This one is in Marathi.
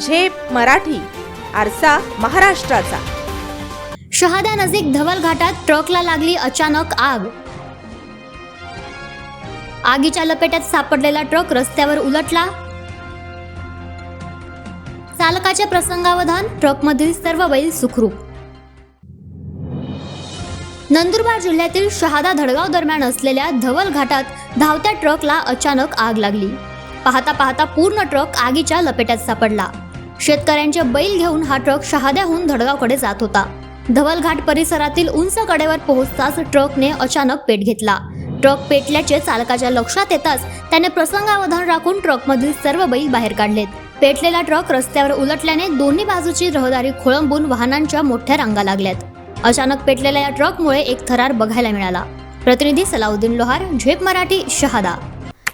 झेप मराठी आरसा महाराष्ट्राचा. शहादा नजीक धवल घाटात ट्रकला लागली अचानक आग. आगीच्या लपेट्यात सापडलेला ट्रक रस्त्यावर उलटला. चालकाच्या प्रसंगावधान ट्रकमधील सर्व बैल सुखरूप. नंदुरबार जिल्ह्यातील शहादा धडगाव दरम्यान असलेल्या धवल घाटात धावत्या ट्रकला अचानक आग लागली. पाहता पाहता पूर्ण ट्रक आगीच्या लपेट्यात सापडला. शेतकऱ्यांचे बैल घेऊन हा ट्रक शहाद्याहून धडगावकडे जात होता. धवलघाट परिसरातील उंच कडेवर पोहोचताच ट्रकने अचानक पेट घेतला. ट्रक पेटल्याचे चालकाच्या लक्षात येताच त्याने प्रसंगावधान राखून ट्रकमधील सर्व बैल बाहेर काढलेत. पेटलेला ट्रक रस्त्यावर उलटल्याने दोन्ही बाजूची रहदारी खोळंबून वाहनांच्या मोठ्या रांगा लागल्यात. अचानक पेटलेल्या या ट्रकमुळे एक थरार बघायला मिळाला. प्रतिनिधी सलाउद्दीन लोहार झेप मराठी शहादा.